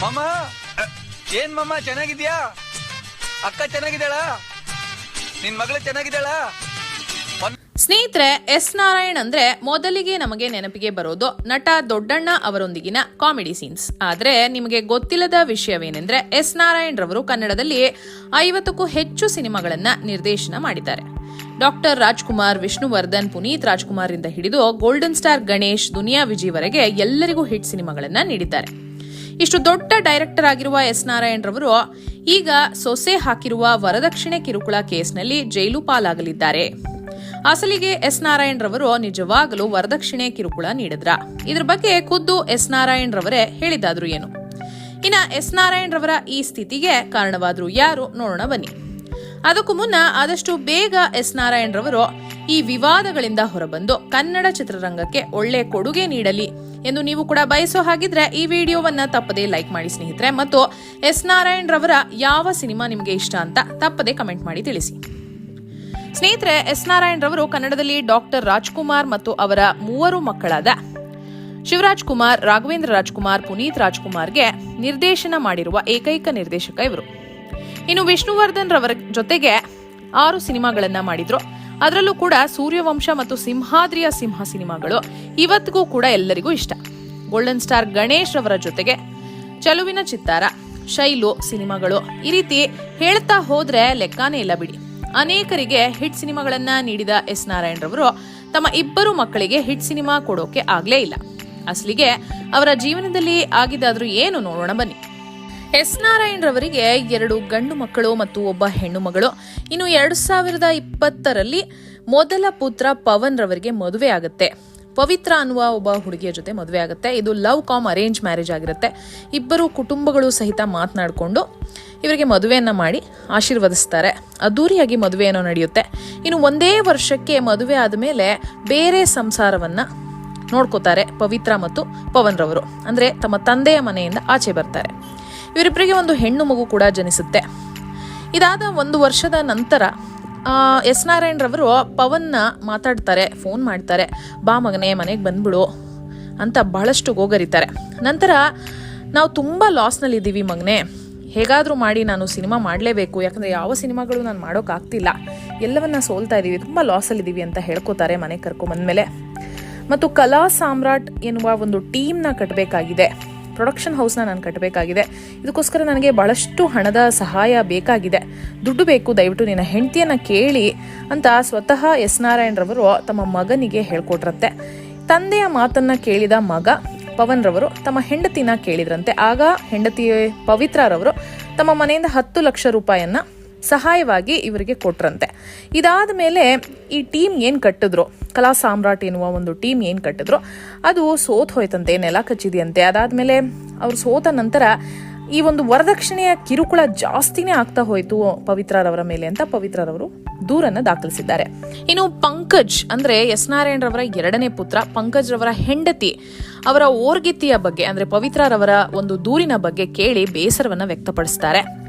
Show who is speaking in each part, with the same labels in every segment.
Speaker 1: ಮಾಮ, ಏನ್ ಮಾಮ, ಚೆನ್ನಾಗಿದ್ಯಾ? ಅಕ್ಕ ಚೆನ್ನಾಗಿದ್ದಾಳ? ನಿನ್ ಮಗಳು ಚೆನ್ನಾಗಿದ್ದಾಳ?
Speaker 2: ಸ್ನೇಹಿತರೆ, ಎಸ್ ನಾರಾಯಣ್ ಅಂದ್ರೆ ಮೊದಲಿಗೆ ನಮಗೆ ನೆನಪಿಗೆ ಬರೋದು ನಟ ದೊಡ್ಡಣ್ಣ ಅವರೊಂದಿಗಿನ ಕಾಮಿಡಿ ಸೀನ್ಸ್. ಆದ್ರೆ ನಿಮಗೆ ಗೊತ್ತಿಲ್ಲದ ವಿಷಯವೇನೆಂದ್ರೆ ಎಸ್ ನಾರಾಯಣ್ ರವರು ಕನ್ನಡದಲ್ಲಿ ಐವತ್ತಕ್ಕೂ ಹೆಚ್ಚು ಸಿನಿಮಾಗಳನ್ನ ನಿರ್ದೇಶನ ಮಾಡಿದ್ದಾರೆ. ಡಾಕ್ಟರ್ ರಾಜ್ಕುಮಾರ್, ವಿಷ್ಣುವರ್ಧನ್, ಪುನೀತ್ ರಾಜ್ಕುಮಾರ್ ಇಂದ ಹಿಡಿದು ಗೋಲ್ಡನ್ ಸ್ಟಾರ್ ಗಣೇಶ್, ದುನಿಯಾ ವಿಜಿವರೆಗೆ ಎಲ್ಲರಿಗೂ ಹಿಟ್ ಸಿನಿಮಾಗಳನ್ನ ನೀಡಿದ್ದಾರೆ. ಇಷ್ಟು ದೊಡ್ಡ ಡೈರೆಕ್ಟರ್ ಆಗಿರುವ ಎಸ್ ನಾರಾಯಣ್ ರವರು ಈಗ ಸೊಸೆ ಹಾಕಿರುವ ವರದಕ್ಷಿಣೆ ಕಿರುಕುಳ ಕೇಸ್ನಲ್ಲಿ ಜೈಲು ಪಾಲಾಗಲಿದ್ದಾರೆ. ಅಸಲಿಗೆ ಎಸ್ ನಾರಾಯಣ್ ರವರು ನಿಜವಾಗಲೂ ವರದಕ್ಷಿಣೆ ಕಿರುಕುಳ ನೀಡಿದ್ರ. ಇದ್ರ ಬಗ್ಗೆ ಖುದ್ದು ಎಸ್ ನಾರಾಯಣ್ ರವರೇ ಹೇಳಿದಾದ್ರು ಏನು? ಇನ್ನ ಎಸ್ ನಾರಾಯಣ್ ರವರ ಈ ಸ್ಥಿತಿಗೆ ಕಾರಣವಾದ್ರು ಯಾರು ನೋಡೋಣ ಬನ್ನಿ. ಅದಕ್ಕೂ ಮುನ್ನ ಆದಷ್ಟು ಬೇಗ ಎಸ್ ನಾರಾಯಣ್ ರವರು ಈ ವಿವಾದಗಳಿಂದ ಹೊರಬಂದು ಕನ್ನಡ ಚಿತ್ರರಂಗಕ್ಕೆ ಒಳ್ಳೆ ಕೊಡುಗೆ ನೀಡಲಿ ಎಂದು ನೀವು ಕೂಡ ಬಯಸೋ ಹಾಗಿದ್ರೆ ಈ ವಿಡಿಯೋವನ್ನ ತಪ್ಪದೇ ಲೈಕ್ ಮಾಡಿ ಸ್ನೇಹಿತರೆ ಮತ್ತು ಎಸ್ ನಾರಾಯಣ್ ರವರ ಯಾವ ಸಿನಿಮಾ ನಿಮಗೆ ಇಷ್ಟ ಅಂತ ತಪ್ಪದೇ ಕಮೆಂಟ್ ಮಾಡಿ ತಿಳಿಸಿ. ಸ್ನೇಹಿತರೆ, ಎಸ್ ನಾರಾಯಣ್ ರವರು ಕನ್ನಡದಲ್ಲಿ ಡಾಕ್ಟರ್ ರಾಜ್ಕುಮಾರ್ ಮತ್ತು ಅವರ ಮೂವರು ಮಕ್ಕಳಾದ ಶಿವರಾಜ್ ಕುಮಾರ್, ರಾಘವೇಂದ್ರ ರಾಜ್ಕುಮಾರ್, ಪುನೀತ್ ರಾಜ್ಕುಮಾರ್ಗೆ ನಿರ್ದೇಶನ ಮಾಡಿರುವ ಏಕೈಕ ನಿರ್ದೇಶಕ ಇವರು. ಇನ್ನು ವಿಷ್ಣುವರ್ಧನ್ ರವರ ಜೊತೆಗೆ ಆರು ಸಿನಿಮಾಗಳನ್ನ ಮಾಡಿದ್ರು. ಅದರಲ್ಲೂ ಕೂಡ ಸೂರ್ಯವಂಶ ಮತ್ತು ಸಿಂಹಾದ್ರಿಯ ಸಿಂಹ ಸಿನಿಮಾಗಳು ಇವತ್ತಿಗೂ ಕೂಡ ಎಲ್ಲರಿಗೂ ಇಷ್ಟ. ಗೋಲ್ಡನ್ ಸ್ಟಾರ್ ಗಣೇಶ್ ರವರ ಜೊತೆಗೆ ಚಲುವಿನ ಚಿತ್ತಾರ, ಶೈಲು ಸಿನಿಮಾಗಳು ಈ ರೀತಿ ಹೇಳ್ತಾ ಹೋದ್ರೆ ಲೆಕ್ಕಾನೇ ಇಲ್ಲ ಬಿಡಿ. ಅನೇಕರಿಗೆ ಹಿಟ್ ಸಿನಿಮಾಗಳನ್ನ ನೀಡಿದ ಎಸ್ ನಾರಾಯಣ್ ರವರು ತಮ್ಮ ಇಬ್ಬರು ಮಕ್ಕಳಿಗೆ ಹಿಟ್ ಸಿನಿಮಾ ಕೊಡೋಕೆ ಆಗ್ಲೇ ಇಲ್ಲ. ಅಸಲಿಗೆ ಅವರ ಜೀವನದಲ್ಲಿ ಆಗಿದ್ದಾದ್ರೂ ಏನು ನೋಡೋಣ ಬನ್ನಿ. ಎಸ್ ನಾರಾಯಣ್ ರವರಿಗೆ ಎರಡು ಗಂಡು ಮಕ್ಕಳು ಮತ್ತು ಒಬ್ಬ ಹೆಣ್ಣು ಮಗಳು. ಇನ್ನು ಎರಡು ಸಾವಿರದ ಇಪ್ಪತ್ತರಲ್ಲಿ ಮೊದಲ ಪುತ್ರ ಪವನ್ ರವರಿಗೆ ಮದುವೆ ಆಗುತ್ತೆ. ಪವಿತ್ರ ಅನ್ನುವ ಒಬ್ಬ ಹುಡುಗಿಯ ಜೊತೆ ಮದುವೆ ಆಗುತ್ತೆ. ಇದು ಲವ್ ಕಾಮ್ ಅರೇಂಜ್ ಮ್ಯಾರೇಜ್ ಆಗಿರುತ್ತೆ. ಇಬ್ಬರು ಕುಟುಂಬಗಳು ಸಹಿತ ಮಾತನಾಡಿಕೊಂಡು ಇವರಿಗೆ ಮದುವೆಯನ್ನು ಮಾಡಿ ಆಶೀರ್ವದಿಸ್ತಾರೆ. ಅದ್ದೂರಿಯಾಗಿ ಮದುವೆಯನ್ನು ನಡೆಯುತ್ತೆ. ಇನ್ನು ಒಂದೇ ವರ್ಷಕ್ಕೆ ಮದುವೆ ಆದಮೇಲೆ ಬೇರೆ ಸಂಸಾರವನ್ನ ನೋಡ್ಕೋತಾರೆ ಪವಿತ್ರ ಮತ್ತು ಪವನ್ ರವರು ಅಂದ್ರೆ ತಮ್ಮ ತಂದೆಯ ಮನೆಯಿಂದ ಆಚೆ ಬರ್ತಾರೆ. ಇವರಿಬ್ಬರಿಗೆ ಒಂದು ಹೆಣ್ಣು ಮಗು ಕೂಡ ಜನಿಸುತ್ತೆ. ಇದಾದ ಒಂದು ವರ್ಷದ ನಂತರ ಎಸ್ ನಾರಾಯಣರವರು ಪವನ್ನ ಮಾತಾಡ್ತಾರೆ, ಫೋನ್ ಮಾಡ್ತಾರೆ, ಬಾ ಮಗನೇ, ಮನೆಗೆ ಬಂದ್ಬಿಡು ಅಂತ ಬಹಳಷ್ಟು ಗೋಗರಿತಾರೆ. ನಂತರ, ನಾವು ತುಂಬ ಲಾಸ್ನಲ್ಲಿದ್ದೀವಿ ಮಗನೇ. ಹೇಗಾದರೂ ಮಾಡಿ ನಾನು ಸಿನಿಮಾ ಮಾಡಲೇಬೇಕು. ಯಾಕಂದರೆ ಯಾವ ಸಿನಿಮಾಗಳು ನಾನು ಮಾಡೋಕ್ಕಾಗ್ತಿಲ್ಲ ಎಲ್ಲವನ್ನ ಸೋಲ್ತಾ ಇದ್ದೀವಿ ತುಂಬ ಲಾಸಲ್ಲಿದ್ದೀವಿ ಅಂತ ಹೇಳ್ಕೊತಾರೆ ಮನೆಗೆ ಕರ್ಕೊಂಬಂದ್ಮೇಲೆ ಮತ್ತು ಕಲಾ ಸಾಮ್ರಾಟ್ ಎನ್ನುವ ಒಂದು ಟೀಮ್ನ ಕಟ್ಟಬೇಕಾಗಿದೆ ಪ್ರೊಡಕ್ಷನ್ ಹೌಸ್ನ ನಾನು ಕಟ್ಟಬೇಕಾಗಿದೆ ಇದಕ್ಕೋಸ್ಕರ ನನಗೆ ಬಹಳಷ್ಟು ಹಣದ ಸಹಾಯ ಬೇಕಾಗಿದೆ. ದುಡ್ಡು ಬೇಕು, ದಯವಿಟ್ಟು ನಿನ್ನ ಹೆಂಡತಿಯನ್ನ ಕೇಳಿ ಅಂತ ಸ್ವತಃ ಎಸ್ ನಾರಾಯಣರವರು ತಮ್ಮ ಮಗನಿಗೆ ಹೇಳ್ಕೊಟ್ರಂತೆ ತಂದೆಯ ಮಾತನ್ನ ಕೇಳಿದ ಮಗ ಪವನ್ ರವರು ತಮ್ಮ ಹೆಂಡತಿನ ಕೇಳಿದ್ರಂತೆ. ಆಗ ಹೆಂಡತಿ ಪವಿತ್ರರವರು ತಮ್ಮ ಮನೆಯಿಂದ ಹತ್ತು ಲಕ್ಷ ರೂಪಾಯನ್ನ ಸಹಾಯವಾಗಿ ಇವರಿಗೆ ಕೊಟ್ರಂತೆ. ಇದಾದ ಮೇಲೆ ಈ ಟೀಮ್ ಏನು ಕಟ್ಟಿದ್ರು? ಕಲಾ ಸಾಮ್ರಾಟ್ ಎನ್ನುವ ಒಂದು ಟೀಮ್ ಏನು ಕಟ್ಟಿದ್ರು? ಅದು ಸೋತ್ ಹೋಯ್ತಂತೆ, ನೆಲ ಕಚ್ಚಿದೆಯಂತೆ. ಅದಾದಮೇಲೆ ಅವ್ರು ಸೋತ ನಂತರ ಈ ಒಂದು ವರದಕ್ಷಿಣೆಯ ಕಿರುಕುಳ ಜಾಸ್ತಿನೇ ಆಗ್ತಾ ಹೋಯ್ತು ಪವಿತ್ರರವರ ಮೇಲೆ ಅಂತ ಪವಿತ್ರರವರು ದೂರನ್ನ ದಾಖಲಿಸಿದ್ದಾರೆ. ಇನ್ನು ಪಂಕಜ್ ಅಂದ್ರೆ ಎಸ್ ನಾರಾಯಣರವರ ಎರಡನೇ ಪುತ್ರ, ಪಂಕಜ್ ರವರ ಹೆಂಡತಿ ಅವರ ಓರ್ಗಿತ್ತಿಯ ಬಗ್ಗೆ, ಅಂದ್ರೆ ಪವಿತ್ರರವರ ಒಂದು ದೂರಿನ ಬಗ್ಗೆ ಕೇಳಿ ಬೇಸರವನ್ನ ವ್ಯಕ್ತಪಡಿಸ್ತಾರೆ.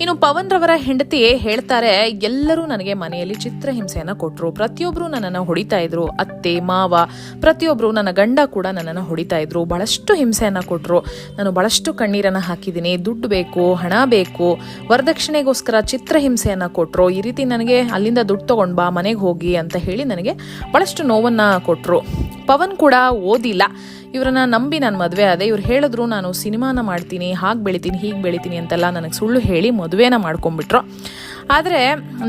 Speaker 2: ಇನ್ನು ಪವನ್ ರವರ ಹೆಂಡತಿ ಹೇಳ್ತಾರೆ, ಎಲ್ಲರೂ ನನಗೆ ಮನೆಯಲ್ಲಿ ಚಿತ್ರಹಿಂಸೆಯನ್ನ ಕೊಟ್ಟರು ಪ್ರತಿಯೊಬ್ಬರು ನನ್ನನ್ನು ಹೊಡಿತಾ ಇದ್ರು. ಅತ್ತೆ, ಮಾವ ಪ್ರತಿಯೊಬ್ಬರು ನನ್ನ ಗಂಡ ಕೂಡ ನನ್ನನ್ನು ಹೊಡಿತಾ ಇದ್ರು. ಬಹಳಷ್ಟು ಹಿಂಸೆಯನ್ನ ಕೊಟ್ಟರು ನಾನು ಬಹಳಷ್ಟು ಕಣ್ಣೀರನ್ನ ಹಾಕಿದ್ದೀನಿ. ದುಡ್ಡು ಬೇಕು, ಹಣ ಬೇಕು. ವರದಕ್ಷಿಣೆಗೋಸ್ಕರ ಚಿತ್ರಹಿಂಸೆಯನ್ನ ಕೊಟ್ಟರು ಈ ರೀತಿ ನನಗೆ ಅಲ್ಲಿಂದ ದುಡ್ಡು ತಗೊಂಡು ಬಾ, ಮನೆಗೆ ಹೋಗಿ ಅಂತ ಹೇಳಿ ನನಗೆ ಬಹಳಷ್ಟು ನೋವನ್ನ ಕೊಟ್ರು. ಪವನ್ ಕೂಡ ಓದಿಲ್ಲ. ಇವರನ್ನ ನಂಬಿ ನಾನು ಮದುವೆ ಆದೆ. ಇವ್ರು ಹೇಳಿದ್ರು, ನಾನು ಸಿನಿಮಾನ ಮಾಡ್ತೀನಿ, ಹಾಗೆ ಬೆಳಿತೀನಿ, ಹೀಗೆ ಬೆಳಿತೀನಿ ಅಂತೆಲ್ಲ ನನಗೆ ಸುಳ್ಳು ಹೇಳಿ ಮದುವೆನ ಮಾಡ್ಕೊಂಡ್ಬಿಟ್ರು. ಆದರೆ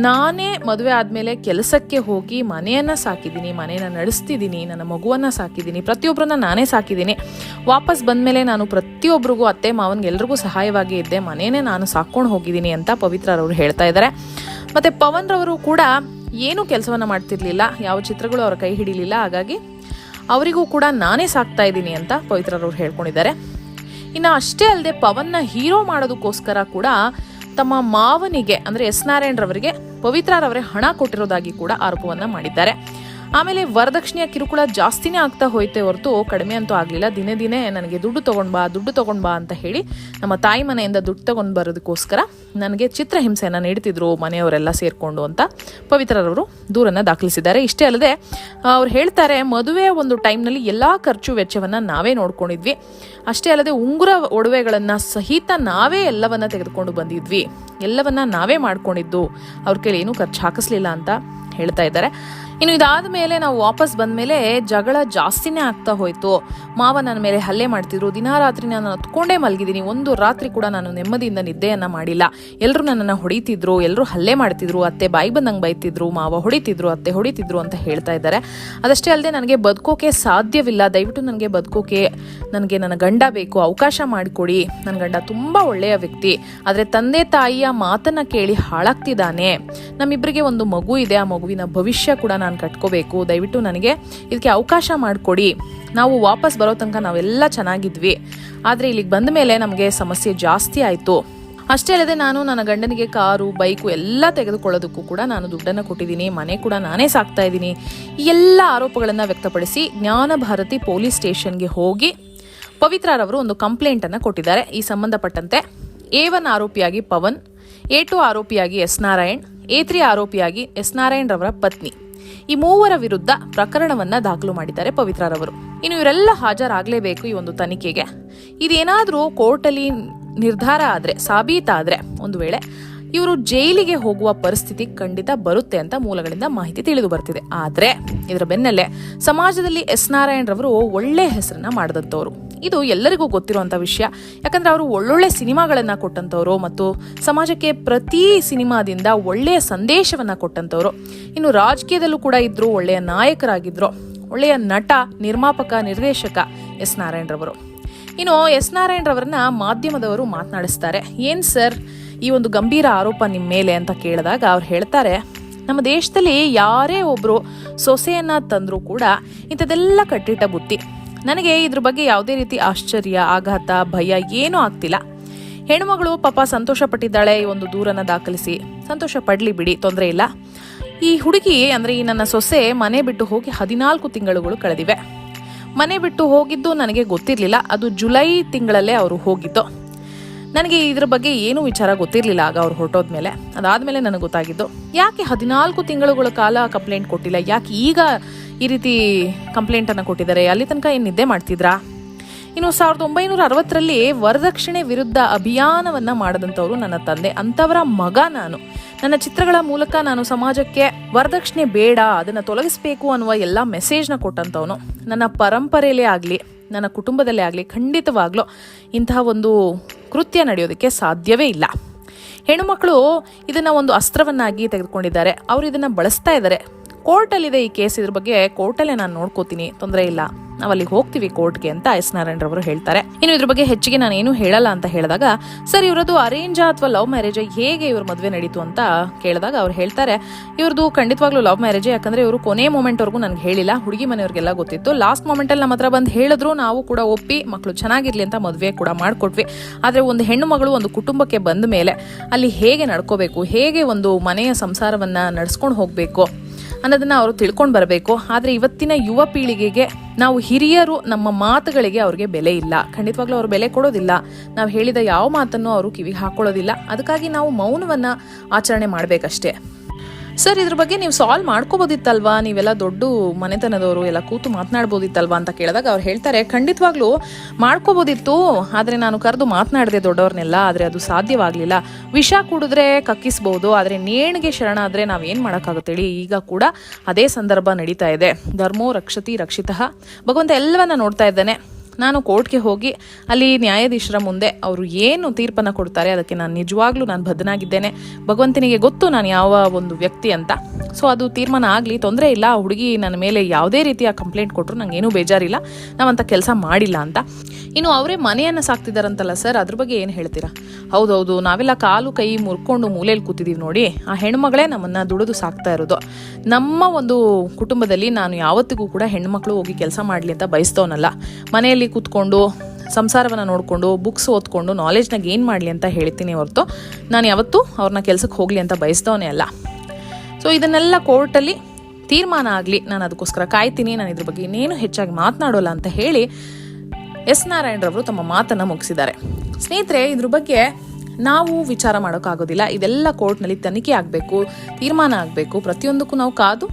Speaker 2: ನಾನೇ ಮದುವೆ ಆದಮೇಲೆ ಕೆಲಸಕ್ಕೆ ಹೋಗಿ ಮನೆಯನ್ನು ಸಾಕಿದ್ದೀನಿ, ಮನೆಯನ್ನು ನಡೆಸ್ತಿದ್ದೀನಿ, ನನ್ನ ಮಗುವನ್ನು ಸಾಕಿದ್ದೀನಿ ಪ್ರತಿಯೊಬ್ಬರನ್ನ ನಾನೇ ಸಾಕಿದ್ದೀನಿ. ವಾಪಸ್ ಬಂದಮೇಲೆ ನಾನು ಪ್ರತಿಯೊಬ್ಬರಿಗೂ ಅತ್ತೆ ಮಾವನಿಗೆ ಎಲ್ರಿಗೂ ಸಹಾಯವಾಗಿ ಇದ್ದೆ ಮನೆಯೇ ನಾನು ಸಾಕ್ಕೊಂಡು ಹೋಗಿದ್ದೀನಿ ಅಂತ ಪವಿತ್ರರವರು ಹೇಳ್ತಾ ಇದ್ದಾರೆ ಮತ್ತು ಪವನ್ ರವರು ಕೂಡ ಏನೂ ಕೆಲಸವನ್ನು ಮಾಡ್ತಿರ್ಲಿಲ್ಲ, ಯಾವ ಚಿತ್ರಗಳು ಅವರ ಕೈ ಹಿಡಿಲಿಲ್ಲ, ಹಾಗಾಗಿ ಅವರಿಗೂ ಕೂಡ ನಾನೇ ಸಾಕ್ತಾ ಇದ್ದೀನಿ ಅಂತ ಪವಿತ್ರರವ್ರು ಹೇಳ್ಕೊಂಡಿದ್ದಾರೆ. ಇನ್ನು ಅಷ್ಟೇ ಅಲ್ಲದೆ ಪವನ್ನ ಹೀರೋ ಮಾಡೋದಕ್ಕೋಸ್ಕರ ಕೂಡ ತಮ್ಮ ಮಾವನಿಗೆ, ಅಂದರೆ ಎಸ್ ನಾರಾಯಣರವರಿಗೆ, ಪವಿತ್ರರವರೇ ಹಣ ಕೊಟ್ಟಿರೋದಾಗಿ ಕೂಡ ಆರೋಪವನ್ನು ಮಾಡಿದ್ದಾರೆ. ಆಮೇಲೆ ವರದಕ್ಷಿಣೆಯ ಕಿರುಕುಳ ಜಾಸ್ತಿನೇ ಆಗ್ತಾ ಹೋಯ್ತೆ ಹೊರತು ಕಡಿಮೆ ಅಂತೂ ಆಗಲಿಲ್ಲ. ದಿನೇ ದಿನೇ ನನಗೆ ದುಡ್ಡು ತೊಗೊಂಡು ಬಾ, ದುಡ್ಡು ತೊಗೊಂಡು ಬಾ ಅಂತ ಹೇಳಿ ನಮ್ಮ ತಾಯಿ ಮನೆಯಿಂದ ದುಡ್ಡು ತಗೊಂಡು ಬರೋದಕ್ಕೋಸ್ಕರ ನನಗೆ ಚಿತ್ರಹಿಂಸೆಯನ್ನು ನೀಡ್ತಿದ್ರು ಮನೆಯವರೆಲ್ಲ ಸೇರಿಕೊಂಡು ಅಂತ ಪವಿತ್ರರವರು ದೂರನ್ನು ದಾಖಲಿಸಿದ್ದಾರೆ. ಇಷ್ಟೇ ಅಲ್ಲದೆ, ಅವ್ರು ಹೇಳ್ತಾರೆ ಮದುವೆ ಒಂದು ಟೈಮ್ನಲ್ಲಿ ಎಲ್ಲ ಖರ್ಚು ವೆಚ್ಚವನ್ನು ನಾವೇ ನೋಡ್ಕೊಂಡಿದ್ವಿ. ಅಷ್ಟೇ ಅಲ್ಲದೆ ಉಂಗುರ ಒಡವೆಗಳನ್ನು ಸಹಿತ ನಾವೇ ಎಲ್ಲವನ್ನ ತೆಗೆದುಕೊಂಡು ಬಂದಿದ್ವಿ. ಎಲ್ಲವನ್ನ ನಾವೇ ಮಾಡ್ಕೊಂಡಿದ್ದು. ಅವ್ರ ಕೈಲಿ ಏನೂ ಖರ್ಚು ಹಾಕಿಸ್ಲಿಲ್ಲ ಅಂತ ಹೇಳ್ತಾ ಇದ್ದಾರೆ. ಇನ್ನು ಇದಾದ ಮೇಲೆ ನಾವು ವಾಪಸ್ ಬಂದ ಮೇಲೆ ಜಗಳ ಜಾಸ್ತಿನೇ ಆಗ್ತಾ ಹೋಯ್ತು. ಮಾವ ನನ್ನ ಮೇಲೆ ಹಲ್ಲೆ ಮಾಡ್ತಿದ್ರು. ದಿನ ರಾತ್ರಿ ನಾನು ಹತ್ಕೊಂಡೇ ಮಲಗಿದ್ದೀನಿ. ಒಂದು ರಾತ್ರಿ ಕೂಡ ನಾನು ನೆಮ್ಮದಿಯಿಂದ ನಿದ್ದೆಯನ್ನ ಮಾಡಿಲ್ಲ. ಎಲ್ಲರೂ ನನ್ನನ್ನು ಹೊಡಿತಿದ್ರು. ಎಲ್ಲರೂ ಹಲ್ಲೆ ಮಾಡ್ತಿದ್ರು. ಅತ್ತೆ ಬಾಯಿ ಬಂದಂಗೆ ಬೈತಿದ್ರು. ಮಾವ ಹೊಡಿತಿದ್ರು. ಅತ್ತೆ ಹೊಡಿತಿದ್ರು ಅಂತ ಹೇಳ್ತಾ ಇದ್ದಾರೆ. ಅದಷ್ಟೇ ಅಲ್ಲದೆ ನನಗೆ ಬದುಕೋಕೆ ಸಾಧ್ಯವಿಲ್ಲ. ದಯವಿಟ್ಟು ನನಗೆ ಬದುಕೋಕೆ ನನಗೆ ನನ್ನ ಗಂಡ ಬೇಕು, ಅವಕಾಶ ಮಾಡಿಕೊಡಿ. ನನ್ನ ಗಂಡ ತುಂಬ ಒಳ್ಳೆಯ ವ್ಯಕ್ತಿ. ಆದರೆ ತಂದೆ ತಾಯಿಯ ಮಾತನ್ನ ಕೇಳಿ ಹಾಳಾಗ್ತಿದ್ದಾನೆ. ನಮ್ಮಿಬ್ಬರಿಗೆ ಒಂದು ಮಗು ಇದೆ, ಆ ಮಗುವಿನ ಭವಿಷ್ಯ ಕೂಡ ನಾನು ಕಟ್ಕೋಬೇಕು. ದಯವಿಟ್ಟು ನನಗೆ ಇದಕ್ಕೆ ಅವಕಾಶ ಮಾಡಿಕೊಡಿ. ನಾವು ವಾಪಸ್ ಬರೋ ತನಕ ನಾವೆಲ್ಲ ಚೆನ್ನಾಗಿದ್ವಿ. ಆದರೆ ಇಲ್ಲಿಗೆ ಬಂದ ಮೇಲೆ ನಮಗೆ ಸಮಸ್ಯೆ ಜಾಸ್ತಿ ಆಯಿತು. ಅಷ್ಟೇ ಅಲ್ಲದೆ ನಾನು ನನ್ನ ಗಂಡನಿಗೆ ಕಾರು, ಬೈಕು ಎಲ್ಲ ತೆಗೆದುಕೊಳ್ಳೋದಕ್ಕೂ ಕೂಡ ನಾನು ದುಡ್ಡನ್ನು ಕೊಟ್ಟಿದ್ದೀನಿ, ಮನೆ ಕೂಡ ನಾನೇ ಸಾಕ್ತಾ ಇದ್ದೀನಿ. ಈ ಎಲ್ಲ ಆರೋಪಗಳನ್ನು ವ್ಯಕ್ತಪಡಿಸಿ ಜ್ಞಾನ ಭಾರತಿ ಪೊಲೀಸ್ ಸ್ಟೇಷನ್ಗೆ ಹೋಗಿ ಪವಿತ್ರರವರು ಒಂದು ಕಂಪ್ಲೇಂಟ್ ಅನ್ನು ಕೊಟ್ಟಿದ್ದಾರೆ. ಈ ಸಂಬಂಧಪಟ್ಟಂತೆ ಎ ಒನ್ ಆರೋಪಿಯಾಗಿ ಪವನ್, ಎ ಟು ಆರೋಪಿಯಾಗಿ ಎಸ್ ನಾರಾಯಣ್, ಎ ತ್ರೀ ಆರೋಪಿಯಾಗಿ ಎಸ್ ನಾರಾಯಣ್ ರವರ ಪತ್ನಿ. ಈ ಮೂವರ ವಿರುದ್ಧ ಪ್ರಕರಣವನ್ನ ದಾಖಲು ಮಾಡಿದ್ದಾರೆ ಪವಿತ್ರರವರು ಇನ್ನು ಇವರೆಲ್ಲ ಹಾಜರಾಗಲೇಬೇಕು ಈ ಒಂದು ತನಿಖೆಗೆ. ಇದೇನಾದರೂ ಕೋರ್ಟಲ್ಲಿ ನಿರ್ಧಾರ ಆದರೆ ಸಾಬೀತಾದರೆ ಒಂದು ವೇಳೆ ಇವರು ಜೈಲಿಗೆ ಹೋಗುವ ಪರಿಸ್ಥಿತಿ ಖಂಡಿತ ಬರುತ್ತೆ ಅಂತ ಮೂಲಗಳಿಂದ ಮಾಹಿತಿ ತಿಳಿದು ಬರ್ತಿದೆ. ಆದರೆ ಇದರ ಬೆನ್ನಲ್ಲೇ ಸಮಾಜದಲ್ಲಿ ಎಸ್ ನಾರಾಯಣ್ ರವರು ಒಳ್ಳೆ ಹೆಸರನ್ನ ಮಾಡಿದಂಥವ್ರು. ಇದು ಎಲ್ಲರಿಗೂ ಗೊತ್ತಿರುವಂಥ ವಿಷಯ. ಯಾಕಂದ್ರೆ ಅವರು ಒಳ್ಳೊಳ್ಳೆ ಸಿನಿಮಾಗಳನ್ನು ಕೊಟ್ಟಂಥವ್ರು ಮತ್ತು ಸಮಾಜಕ್ಕೆ ಪ್ರತಿ ಸಿನಿಮಾದಿಂದ ಒಳ್ಳೆಯ ಸಂದೇಶವನ್ನ ಕೊಟ್ಟಂಥವ್ರು ಇನ್ನು ರಾಜಕೀಯದಲ್ಲೂ ಕೂಡ ಇದ್ದರು ಒಳ್ಳೆಯ ನಾಯಕರಾಗಿದ್ದರು ಒಳ್ಳೆಯ ನಟ, ನಿರ್ಮಾಪಕ, ನಿರ್ದೇಶಕ ಎಸ್ ನಾರಾಯಣರವರು. ಇನ್ನು ಎಸ್ ನಾರಾಯಣ್ ರವರನ್ನ ಮಾಧ್ಯಮದವರು ಮಾತನಾಡಿಸ್ತಾರೆ. ಏನ್ ಸರ್ ಈ ಒಂದು ಗಂಭೀರ ಆರೋಪ ನಿಮ್ಮ ಮೇಲೆ ಅಂತ ಕೇಳಿದಾಗ ಅವ್ರು ಹೇಳ್ತಾರೆ, ನಮ್ಮ ದೇಶದಲ್ಲಿ ಯಾರೇ ಒಬ್ರು ಸೊಸೆಯನ್ನ ತಂದರೂ ಕೂಡ ಇಂಥದ್ದೆಲ್ಲ ಕಟ್ಟಿಟ್ಟ ಬುತ್ತಿ. ನನಗೆ ಇದ್ರ ಬಗ್ಗೆ ಯಾವುದೇ ರೀತಿ ಆಶ್ಚರ್ಯ, ಆಘಾತ, ಭಯ ಏನೂ ಆಗ್ತಿಲ್ಲ. ಹೆಣ್ಮಗಳು ಪಾಪ ಸಂತೋಷ ಪಟ್ಟಿದ್ದಾಳೆ ಈ ಒಂದು ದೂರನ್ನ ದಾಖಲಿಸಿ. ಸಂತೋಷ ಪಡ್ಲಿ ಬಿಡಿ, ತೊಂದರೆ ಇಲ್ಲ. ಈ ಹುಡುಗಿ ಅಂದ್ರೆ ಈ ನನ್ನ ಸೊಸೆ ಮನೆ ಬಿಟ್ಟು ಹೋಗಿ ಹದಿನಾಲ್ಕು ತಿಂಗಳುಗಳು ಕಳೆದಿವೆ. ಮನೆ ಬಿಟ್ಟು ಹೋಗಿದ್ದು ನನಗೆ ಗೊತ್ತಿರಲಿಲ್ಲ, ಅದು ಜುಲೈ ತಿಂಗಳಲ್ಲೇ ಅವರು ಹೋಗಿದ್ದು. ನನಗೆ ಇದ್ರ ಬಗ್ಗೆ ಏನೂ ವಿಚಾರ ಗೊತ್ತಿರಲಿಲ್ಲ ಆಗ ಅವ್ರು ಹೊರಟೋದ್ಮೇಲೆ. ಅದಾದಮೇಲೆ ನನಗೆ ಗೊತ್ತಾಗಿದ್ದು, ಯಾಕೆ ಹದಿನಾಲ್ಕು ತಿಂಗಳುಗಳ ಕಾಲ ಕಂಪ್ಲೇಂಟ್ ಕೊಟ್ಟಿಲ್ಲ, ಯಾಕೆ ಈಗ ಈ ರೀತಿ ಕಂಪ್ಲೇಂಟನ್ನು ಕೊಟ್ಟಿದ್ದಾರೆ. ಅಲ್ಲಿ ತನಕ ಏನು ನಿದ್ದೆ ಮಾಡ್ತಿದ್ರಾ? ಇನ್ನು ಸಾವಿರದ ಒಂಬೈನೂರ ಅರವತ್ತರಲ್ಲಿ ವರದಕ್ಷಿಣೆ ವಿರುದ್ಧ ಅಭಿಯಾನವನ್ನ ಮಾಡಿದಂಥವರು ನನ್ನ ತಂದೆ. ಅಂಥವರ ಮಗ ನಾನು. ನನ್ನ ಚಿತ್ರಗಳ ಮೂಲಕ ನಾನು ಸಮಾಜಕ್ಕೆ ವರದಕ್ಷಿಣೆ ಬೇಡ, ಅದನ್ನು ತೊಲಗಿಸ್ಬೇಕು ಅನ್ನುವ ಎಲ್ಲ ಮೆಸೇಜ್ನ ಕೊಟ್ಟಂಥವನು. ನನ್ನ ಪರಂಪರೆಯಲ್ಲೇ ಆಗಲಿ, ನನ್ನ ಕುಟುಂಬದಲ್ಲೇ ಆಗಲಿ, ಖಂಡಿತವಾಗ್ಲೂ ಇಂತಹ ಒಂದು ಕೃತ್ಯ ನಡೆಯೋದಕ್ಕೆ ಸಾಧ್ಯವೇ ಇಲ್ಲ. ಹೆಣ್ಣುಮಕ್ಕಳು ಇದನ್ನ ಒಂದು ಅಸ್ತ್ರವನ್ನಾಗಿ ತೆಗೆದುಕೊಂಡಿದ್ದಾರೆ. ಅವರು ಇದನ್ನ ಬಳಸ್ತಾ ಇದ್ದಾರೆ. ಕೋರ್ಟಲ್ಲಿದೆ ಈ ಕೇಸ್ ಇದ್ರ ಬಗ್ಗೆ ಕೋರ್ಟಲ್ಲೇ ನಾನು ನೋಡ್ಕೋತೀನಿ, ತೊಂದರೆ ಇಲ್ಲ. ನಾವು ಅಲ್ಲಿಗೆ ಹೋಗ್ತೀವಿ ಕೋರ್ಟ್ಗೆ ಅಂತ ಎಸ್ ನಾರಾಯಣ್ ರವರು ಹೇಳ್ತಾರೆ. ಇನ್ನು ಇದ್ರ ಬಗ್ಗೆ ಹೆಚ್ಚಿಗೆ ನಾನು ಏನು ಹೇಳಲ್ಲ ಅಂತ ಹೇಳಿದಾಗ, ಸರ್ ಇವರದು ಅರೇಂಜ್ ಅಥವಾ ಲವ್ ಮ್ಯಾರೇಜ್ ಹೇಗೆ ಇವ್ರ ಮದುವೆ ನಡೀತು ಅಂತ ಕೇಳಿದಾಗ ಅವ್ರು ಹೇಳ್ತಾರೆ, ಇವ್ರದ್ದು ಖಂಡಿತವಾಗ್ಲೂ ಲವ್ ಮ್ಯಾರೇಜ್ ಯಾಕಂದ್ರೆ ಇವರು ಕೊನೆ ಮೂಮೆಂಟ್ವರೆಗೂ ನನಗೆ ಹೇಳಿಲ್ಲ, ಹುಡುಗಿ ಮನೆಯವ್ರಿಗೆಲ್ಲ ಗೊತ್ತಿತ್ತು. ಲಾಸ್ಟ್ ಮೂಮೆಂಟಲ್ಲಿ ನಮ್ಮ ಹತ್ರ ಬಂದು ಹೇಳಿದ್ರು, ನಾವು ಕೂಡ ಒಪ್ಪಿ ಮಕ್ಕಳು ಚೆನ್ನಾಗಿರ್ಲಿ ಅಂತ ಮದುವೆ ಕೂಡ ಮಾಡಿಕೊಟ್ವಿ. ಆದರೆ ಒಂದು ಹೆಣ್ಣು ಮಗಳು ಒಂದು ಕುಟುಂಬಕ್ಕೆ ಬಂದ ಮೇಲೆ ಅಲ್ಲಿ ಹೇಗೆ ನಡ್ಕೋಬೇಕು, ಹೇಗೆ ಒಂದು ಮನೆಯ ಸಂಸಾರವನ್ನ ನಡೆಸ್ಕೊಂಡು ಹೋಗಬೇಕು ಅನ್ನೋದನ್ನ ಅವರು ತಿಳ್ಕೊಂಡು ಬರಬೇಕು. ಆದರೆ ಇವತ್ತಿನ ಯುವ ಪೀಳಿಗೆಗೆ ನಾವು ಹಿರಿಯರು ನಮ್ಮ ಮಾತುಗಳಿಗೆ ಅವ್ರಿಗೆ ಬೆಲೆ ಇಲ್ಲ. ಖಂಡಿತವಾಗ್ಲೂ ಅವ್ರು ಬೆಲೆ ಕೊಡೋದಿಲ್ಲ. ನಾವು ಹೇಳಿದ ಯಾವ ಮಾತನ್ನು ಅವರು ಕಿವಿ ಹಾಕೊಳ್ಳೋದಿಲ್ಲ. ಅದಕ್ಕಾಗಿ ನಾವು ಮೌನವನ್ನ ಆಚರಣೆ ಮಾಡಬೇಕಷ್ಟೇ. ಸರ್, ಇದ್ರ ಬಗ್ಗೆ ನೀವು ಸಾಲ್ವ್ ಮಾಡ್ಕೋಬೋದಿತ್ತಲ್ವಾ? ನೀವೆಲ್ಲ ದೊಡ್ಡ ಮನೆತನದವರು, ಎಲ್ಲ ಕೂತು ಮಾತನಾಡ್ಬೋದಿತ್ತಲ್ವಾ ಅಂತ ಕೇಳಿದಾಗ ಅವ್ರು ಹೇಳ್ತಾರೆ, ಖಂಡಿತವಾಗ್ಲೂ ಮಾಡ್ಕೋಬೋದಿತ್ತು, ಆದರೆ ನಾನು ಕರೆದು ಮಾತನಾಡಿದೆ ದೊಡ್ಡವ್ರನ್ನೆಲ್ಲ, ಆದರೆ ಅದು ಸಾಧ್ಯವಾಗಲಿಲ್ಲ. ವಿಷ ಕುಡಿದ್ರೆ ಕಕ್ಕಿಸ್ಬೋದು, ಆದರೆ ನೇಣಿಗೆ ಶರಣಾದರೆ ನಾವೇನು ಮಾಡೋಕ್ಕಾಗುತ್ತೆ ಹೇಳಿ ಈಗ ಕೂಡ ಅದೇ ಸಂದರ್ಭ ನಡೀತಾ ಇದೆ. ಧರ್ಮೋ ರಕ್ಷತಿ ರಕ್ಷಿತಃ. ಭಗವಂತ ಎಲ್ಲವನ್ನ ನೋಡ್ತಾ ಇದ್ದಾನೆ. ನಾನು ಕೋರ್ಟ್ಗೆ ಹೋಗಿ ಅಲ್ಲಿ ನ್ಯಾಯಾಧೀಶರ ಮುಂದೆ ಅವರು ಏನು ತೀರ್ಪನ್ನು ಕೊಡ್ತಾರೆ ಅದಕ್ಕೆ ನಾನು ನಿಜವಾಗ್ಲೂ ನಾನು ಬದ್ಧನಾಗಿದ್ದೇನೆ. ಭಗವಂತನಿಗೆ ಗೊತ್ತು ನಾನು ಯಾವ ಒಂದು ವ್ಯಕ್ತಿ ಅಂತ. ಸೊ ಅದು ತೀರ್ಮಾನ ಆಗಲಿ, ತೊಂದರೆ ಇಲ್ಲ, ಆ ಹುಡುಗಿ ನನ್ನ ಮೇಲೆ ಯಾವುದೇ ರೀತಿಯ ಕಂಪ್ಲೇಂಟ್ ಕೊಟ್ಟರು ನಂಗೆ ಏನೂ ಬೇಜಾರಿಲ್ಲ, ನಾವಂತ ಕೆಲಸ ಮಾಡಿಲ್ಲ ಅಂತ. ಇನ್ನು ಅವರೇ ಮನೆಯನ್ನು ಸಾಕ್ತಿದ್ದಾರಂತಲ್ಲ ಸರ್, ಅದ್ರ ಬಗ್ಗೆ ಏನು ಹೇಳ್ತೀರಾ? ಹೌದೌದು, ನಾವೆಲ್ಲ ಕಾಲು ಕೈ ಮುರ್ಕೊಂಡು ಮೂಲೆಯಲ್ಲಿ ಕೂತಿದ್ದೀವಿ ನೋಡಿ, ಆ ಹೆಣ್ಮಗಳೇ ನಮ್ಮನ್ನು ದುಡಿದು ಸಾಕ್ತಾ ಇರೋದು. ನಮ್ಮ ಒಂದು ಕುಟುಂಬದಲ್ಲಿ ನಾನು ಯಾವತ್ತಿಗೂ ಕೂಡ ಹೆಣ್ಮಕ್ಳು ಹೋಗಿ ಕೆಲಸ ಮಾಡಲಿ ಅಂತ ಬಯಸ್ತವನಲ್ಲ. ಮನೆಯಲ್ಲಿ ಕೂತ್ಕೊಂಡು, ಸಂಸಾರವನ್ನು ನೋಡಿಕೊಂಡು ಬುಕ್ಸ್ ಓದ್ಕೊಂಡು ನಾಲೆಜ್ನ ಗೇನ್ ಮಾಡಲಿ ಅಂತ ಹೇಳ್ತೀನಿ ಹೊರತು ನಾನು ಯಾವತ್ತೂ ಅವ್ರನ್ನ ಕೆಲಸಕ್ಕೆ ಹೋಗಲಿ ಅಂತ ಬಯಸ್ತವನೇ ಅಲ್ಲ. ಸೊ ಇದನ್ನೆಲ್ಲ ಕೋರ್ಟಲ್ಲಿ ತೀರ್ಮಾನ ಆಗಲಿ, ನಾನು ಅದಕ್ಕೋಸ್ಕರ ಕಾಯ್ತೀನಿ, ನಾನು ಇದ್ರ ಬಗ್ಗೆ ಇನ್ನೇನು ಹೆಚ್ಚಾಗಿ ಮಾತನಾಡೋಲ್ಲ ಅಂತ ಹೇಳಿ ಎಸ್ ನಾರಾಯಣರವರು ತಮ್ಮ ಮಾತನ್ನು ಮುಗಿಸಿದ್ದಾರೆ. ಸ್ನೇಹಿತರೆ, ಇದ್ರ ಬಗ್ಗೆ ನಾವು ವಿಚಾರ ಮಾಡೋಕ್ಕಾಗೋದಿಲ್ಲ ಇದೆಲ್ಲ ಕೋರ್ಟ್ನಲ್ಲಿ ತನಿಖೆ ಆಗಬೇಕು, ತೀರ್ಮಾನ ಆಗಬೇಕು. ಪ್ರತಿಯೊಂದಕ್ಕೂ ನಾವು ಕಾದು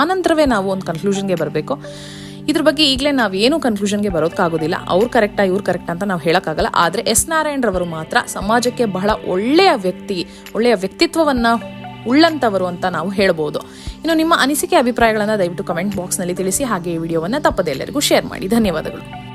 Speaker 2: ಆನಂತರವೇ ನಾವು ಒಂದು ಕನ್ಕ್ಲೂಷನ್ಗೆ ಬರಬೇಕು. ಇದ್ರ ಬಗ್ಗೆ ಈಗಲೇ ನಾವು ಏನು ಕನ್ಕ್ಲೂಷನ್ಗೆ ಬರೋದಕ್ಕಾಗೋದಿಲ್ಲ ಅವ್ರು ಕರೆಕ್ಟಾ ಇವ್ರು ಕರೆಕ್ಟ್ ಅಂತ ನಾವು ಹೇಳೋಕ್ಕಾಗಲ್ಲ. ಆದರೆ ಎಸ್ ನಾರಾಯಣರವರು ಮಾತ್ರ ಸಮಾಜಕ್ಕೆ ಬಹಳ ಒಳ್ಳೆಯ ವ್ಯಕ್ತಿ, ಒಳ್ಳೆಯ ವ್ಯಕ್ತಿತ್ವವನ್ನು ಉಳ್ಳಂಥವರು ಅಂತ ನಾವು ಹೇಳ್ಬೋದು. ಇನ್ನು ನಿಮ್ಮ ಅನಿಸಿಕೆ, ಅಭಿಪ್ರಾಯಗಳನ್ನು ದಯವಿಟ್ಟು ಕಮೆಂಟ್ ಬಾಕ್ಸ್ನಲ್ಲಿ ತಿಳಿಸಿ, ಹಾಗೆ ಈ ವಿಡಿಯೋವನ್ನು ತಪ್ಪದೆ ಎಲ್ಲರಿಗೂ ಶೇರ್ ಮಾಡಿ. ಧನ್ಯವಾದಗಳು.